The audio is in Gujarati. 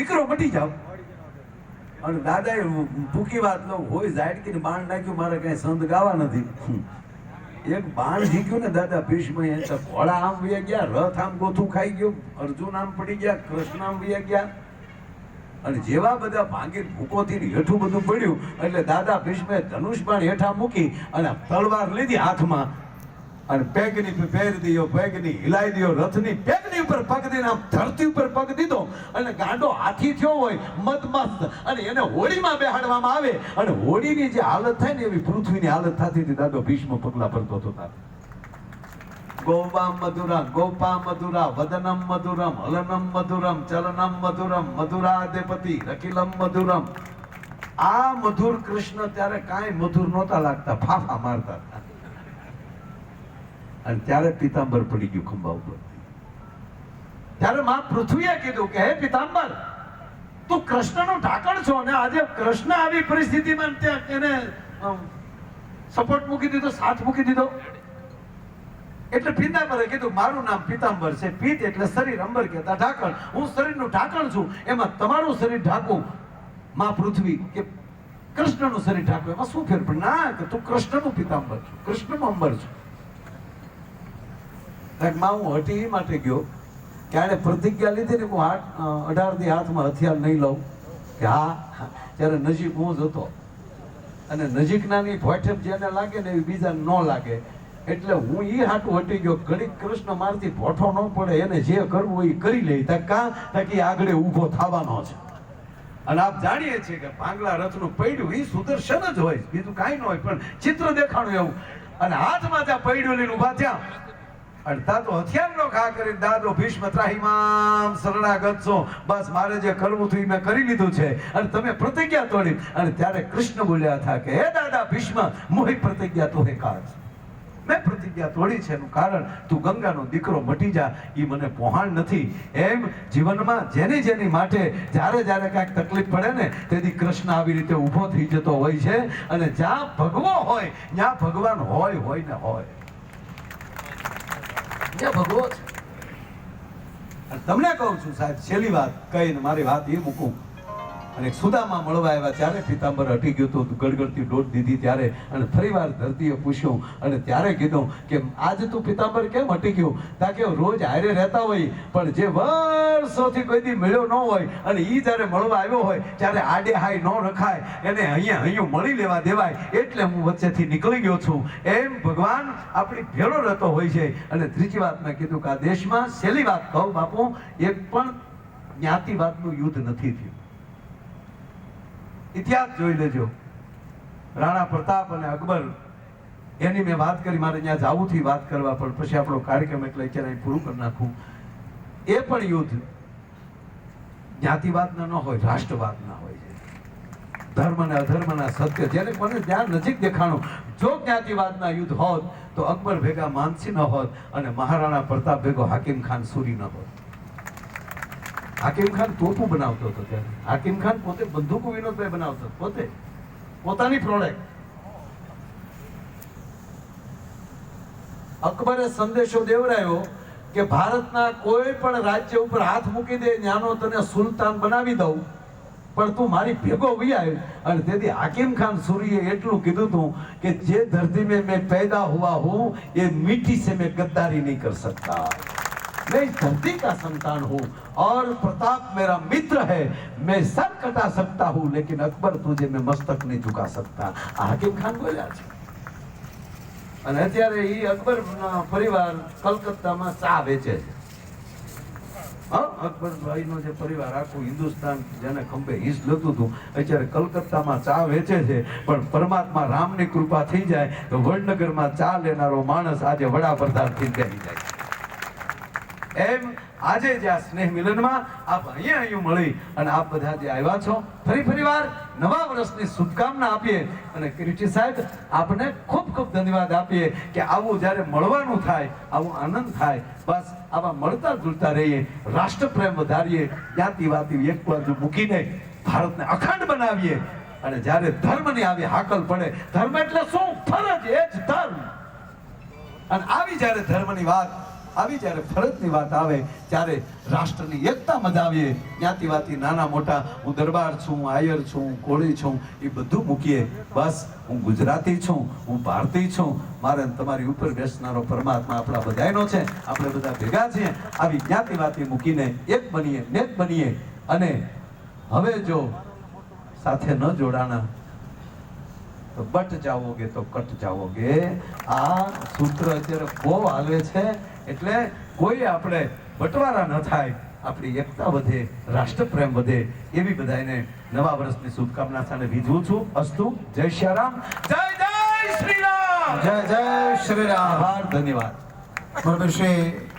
દીકરો મટી જાવ. અને દાદાએ ભૂકી વાત લો હોય ઝાડકી ને બાણ નાખ્યું, મારે કઈ સંત ગાવા નથી. એક બાણ જીક્યું ને દાદા ભીષ્મ ઘોડા આમ વયા ગયા, રથ આમ ગોથું ખાઈ ગયું, અર્જુન આમ પડી ગયા, કૃષ્ણ આમ વયા ગયા. અને જેવા બધા ભાંગી ભૂકોથી હેઠું બધું પડ્યું, એટલે દાદા ભીષ્મે ધનુષ બાણ હેઠા મૂકી અને તલવાર લીધી હાથમાં. અને પેગની પહેરી દીધો પેગની હિલાઈ દીધો રથની પેગની ઉપર પગ દીધો ધરતી ઉપર પગ દીધો અને ગાંડો હાથી થયો હોય, મદમસ્ત. અને એને હોડીમાં બેહાડવામાં આવે. અને હોડીની જે હાલત થાય ને એવી પૃથ્વીની હાલત થતી હતી, દાદો ભીષ્મ પગલા ભરતો હતો તારે. ગોપા મધુરા ગોપા મધુરા, વદનમ મધુરમ, હલનમ મધુરમ, ચલનમ મધુરમ, મધુરાધિપતિ રકિલમ મધુરમ. આ મધુર કૃષ્ણ ત્યારે કાંઈ મધુર નહોતા લાગતા, ફાફા મારતા હતા. અને ત્યારે પિતાંબર પડી ગયું ખંભા ઉપર. ત્યારે માં પૃથ્વીએ કીધું કે, હે પિતાંબર, તું કૃષ્ણનું ઢાંકણ છો અને આજે કૃષ્ણ આવી પરિસ્થિતિમાં એને સપોર્ટ મૂકી દીધો, સાથ મૂકી દીધો. એટલે પિતાંબરે કીધું, મારું નામ પિતાંબર છે, પિત એટલે શરીર. અંબર કહેતા, ઢાંકણ, હું શરીરનું ઢાંકણ છું, એમાં તમારું શરીર ઢાંકું માં પૃથ્વી કે, કૃષ્ણનું શરીર ઢાંકું એમાં શું ફેર પણ ના, કે તું કૃષ્ણનું પિતાંબર છું, કૃષ્ણનું અંબર છું. માં હું હટી એ માટે ગયો કે આણે પ્રતિજ્ઞા લીધી ને હું હાથ અઢારથી હાથમાં હથિયાર નહીં લઉં. કે હા ત્યારે નજીક હું જ હતો. અને નજીકનાની ભોઠપ જેને લાગે ને એવી બીજા ન લાગે. એટલે હું એ હાટું હટી ગયો. ઘડીક કૃષ્ણ મારથી ભોઠો ન પડે, એને જે કરવું એ કરી લે. તા કા? તાકી આગળ ઊભો થવાનો છે. અને આપ જાણીએ છીએ કે ભાંગલા રથનું પૈડું એ સુદર્શન જ હોય. બીજું કાંઈ ન હોય, પણ ચિત્ર દેખાણું એવું. અને હાથમાં ત્યાં પૈડું લઈને ઊભા થયા. અને દાદો હથિયારનો ઘા કરી દાદો ભીષ્મ ત્રાહિમામ શરણાગત છો બસ મારે જે કરવું હતું મેં કરી લીધું છે. અને તમે પ્રતિજ્ઞા તોડી. અને ત્યારે કૃષ્ણ બોલ્યા હતા કે, હે દાદા ભીષ્મ, મોહી પ્રતિજ્ઞા તો હે કાજ. મેં પ્રતિજ્ઞા તોડી છે એનું કારણ, તું ગંગાનો દીકરો મટી જા. એ મને પોહાણ નથી. એમ જીવનમાં જેની જેની માટે જ્યારે જ્યારે કાંઈક તકલીફ પડે ને, તેથી કૃષ્ણ આવી રીતે ઊભો થઈ જતો હોય છે. અને જ્યાં ભગવો હોય, ત્યાં ભગવાન હોય હોય ને હોય. જે ભગવો તમને કહું છું સાહેબ છેલ્લી વાત કહીને મારી વાત એ મૂકું. અને સુદામાં મળવા આવ્યા ત્યારે પિતાંબર હટી ગયું હતું ગડગડતી ડોટ દીધી ત્યારે અને ફરીવાર ધરતીએ પૂછ્યું અને ત્યારે કીધું કે, આજે તું પિતાંબર કેમ હટી ગયું? તાકે રોજ હારે રહેતા હોય, પણ જે વર્ષોથી કોઈ દી મળ્યો ન હોય અને ઈ જ્યારે મળવા આવ્યો હોય, ત્યારે આડે હાય ન રખાય, એને અહીંયા અહીંયા મળી લેવા દેવાય, એટલે હું વચ્ચેથી નીકળી ગયો છું. એમ ભગવાન આપણી ભેળો રહેતો હોય છે. અને ત્રીજી વાત મેં કીધું કે આ દેશમાં છેલ્લી વાત કહું બાપુ, એક પણ જ્ઞાતિવાદનું યુદ્ધ નથી થયું. ઇતિહાસ જોઈ લેજો. રાણા પ્રતાપ અને અકબર, એની મેં વાત કરી, મારે ત્યાં જાવુંથી વાત કરવા, પણ પછી આપણો કાર્યક્રમ એટલે અત્યારે પૂરું કરી નાખું. એ પણ યુદ્ધ જ્ઞાતિવાદના ન હોય, રાષ્ટ્રવાદના હોય છે. ધર્મ અને અધર્મના સત્ય, જેને મને ત્યાં નજીક દેખાણું, જો જ્ઞાતિવાદના યુદ્ધ હોત, તો અકબર ભેગા માનસી ન હોત અને મહારાણા પ્રતાપ ભેગો હાકીમ ખાન સુરી ન હોત. હાકીમ ખાન તોપું બનાવતો હતો ત્યારે. હાકીમ ખાન પોતે બંદૂક વિનોદભાઈ બનાવતો પોતે. પોતાની પ્રોડક્ટ અકબરે સંદેશો દેવરાયો કે ભારતના કોઈ પણ રાજ્ય ઉપર હાથ મૂકી દે, ન્યાનો તને સુલતાન બનાવી દઉં, પણ તું મારી ભેગો વ્યાય અને તેથી હાકીમ ખાન સુરીએ એટલું કીધું હતું કે જે ધરતી મેં મેં પેદા હોવા હું, એ મીઠી સે મેં ગદ્દારી નહીં કરી શકતા. मैं इस धरती का संतान हूँ और प्रताप मेरा मित्र है मैं सर कटा सकता हूँ लेकिन अकबर तुझे मैं मस्तक नहीं झुका सकता આ હાકિમ ખાન બોલ્યા છે અને અત્યારે એ અકબર પરિવાર કલકત્તામાં ચા વેચે છે હા અકબરભાઈ નો જે પરિવાર આખું હિન્દુસ્તાન જેને ખંભે હિસ લેતું હતું અત્યારે કલકત્તામાં ચા વેચે છે પણ પરમાત્મા રામની કૃપા થઈ જાય તો વડનગરમાં ચા લેનારો માણસ આજે વડાપ્રધાન થઈ બેસી જાય એમ આજે જે આ સ્નેહ મિલનમાં આપ અહીંયા અહીંયા મળી અને આપ બધા જે આવ્યા છો. ફરી ફરી વાર નવા વર્ષની શુભકામના આપીએ અને કિરીટી સાહેબ, આપને ખૂબ ખૂબ ધન્યવાદ આપીએ કે આવું જ્યારે મળવાનું થાય, આવું આનંદ થાય, બસ આવા મળતા જુલતા રહીએ, રાષ્ટ્રપ્રેમ વધારીએ જ્ઞાતિવાદી એક બાજુ મૂકીને ભારતને અખંડ બનાવીએ. અને જ્યારે ધર્મની આવી હાકલ પડે, ધર્મ એટલે શું? ફરજ, એ જ ધર્મ. અને આવી જ્યારે ધર્મની વાત આવી જ્યારે ફરજની વાત આવે, ત્યારે રાષ્ટ્રની એકતા મધાવીએ જ્ઞાતિવાતી નાના મોટા, હું દરબાર છું આયર છું કોળી છું, એ બધું મૂકીએ. બસ, હું ગુજરાતી છું, હું ભારતીય છું. મારે તમારી ઉપર બેસનારો પરમાત્મા આપણા બધાયનો છે. આપણે બધા ભેગા છીએ. આવી જ્ઞાતિવાતી મૂકીને એક બનીએ નેક બનીએ. અને હવે જો સાથે ન જોડાણા તો બટ જાઓગે તો કટ જાઓગે આ સૂત્ર અત્યારે બહુ હાલે છે એટલે કોઈ આપણે બટવારા ન થાય આપણી એકતા વધે રાષ્ટ્રપ્રેમ વધે એવી બધાને નવા વર્ષની શુભકામના સાથે વિધવું છું. અસ્તુ જય શ્રી રામ જય જય શ્રી રામ જય જય શ્રી રામ આભાર ધન્યવાદ. બરોબર શ્રી